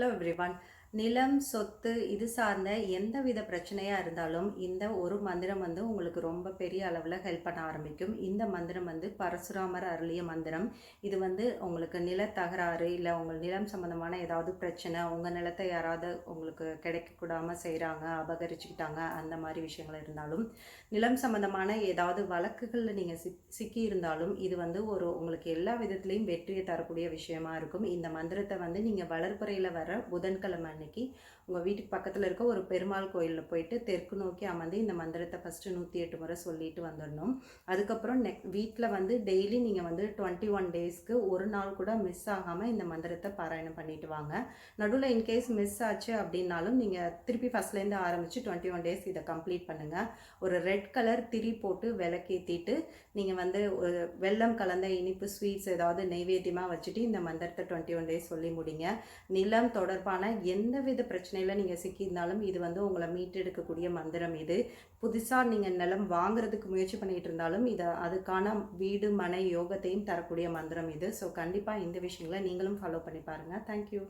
Hello everyone. நிலம் சொத்து இது சார்ந்த எந்த வித பிரச்சனையாக இருந்தாலும் இந்த ஒரு மந்திரம் வந்து உங்களுக்கு ரொம்ப பெரிய அளவில் ஹெல்ப் பண்ண ஆரம்பிக்கும். இந்த மந்திரம் வந்து பரசுராமர் அருளிய மந்திரம். இது வந்து உங்களுக்கு நில தகராறு இல்லை உங்கள் நிலம் சம்மந்தமான ஏதாவது பிரச்சனை உங்கள் நிலத்தை யாராவது உங்களுக்கு கிடைக்கக்கூடாமல் செய்கிறாங்க அபகரிச்சுக்கிட்டாங்க அந்த மாதிரி விஷயங்கள் இருந்தாலும் நிலம் சம்மந்தமான ஏதாவது வழக்குகளில் நீங்கள் சிக் சிக்கி இருந்தாலும் இது வந்து ஒரு உங்களுக்கு எல்லா விதத்துலேயும் வெற்றியை தரக்கூடிய விஷயமா இருக்கும். இந்த மந்திரத்தை வந்து நீங்கள் வளர்ப்புறையில் வர புதன்கிழமை அன்னைக்கு உங்கள் வீட்டுக்கு பக்கத்தில் இருக்க ஒரு பெருமாள் கோயிலில் போயிட்டு தெற்கு நோக்கி அமர்ந்து இந்த மந்திரத்தை ஃபஸ்ட்டு நூற்றி எட்டு முறை சொல்லிட்டு வந்துடணும். அதுக்கப்புறம் நெக் வீட்டில் வந்து டெய்லி நீங்கள் வந்து டுவெண்ட்டி ஒன் டேஸ்க்கு ஒரு நாள் கூட மிஸ் ஆகாமல் இந்த மந்திரத்தை பாராயணம் பண்ணிட்டு வாங்க. நடுவில் இன்கேஸ் மிஸ் ஆச்சு அப்படின்னாலும் நீங்கள் திருப்பி ஃபஸ்ட்லேருந்து ஆரம்பித்து டுவெண்ட்டி ஒன் டேஸ் இதை கம்ப்ளீட் பண்ணுங்கள் ஒரு ரெட் கலர் திரி போட்டு விளக்கேற்றிட்டு நீங்கள் வந்து ஒரு வெள்ளம் கலந்த இனிப்பு ஸ்வீட்ஸ் ஏதாவது நெய்வேத்தியமாக வச்சுட்டு இந்த மந்திரத்தை டுவெண்ட்டி ஒன் டேஸ் சொல்லி முடிங்க. நிலம் தொடர்பான எந்த எந்த வித பிரச்சனையில் நீங்கள் சிக்கியிருந்தாலும் இது வந்து உங்களை மீட்டெடுக்கக்கூடிய மந்திரம் இது. புதுசாக நீங்கள் நிலம் வாங்குறதுக்கு முயற்சி பண்ணிகிட்டு இருந்தாலும் இதை அதுக்கான வீடு மனை யோகத்தையும் தரக்கூடிய மந்திரம் இது. ஸோ கண்டிப்பாக இந்த விஷயங்களை நீங்களும் ஃபாலோ பண்ணி பாருங்கள் தேங்க்யூ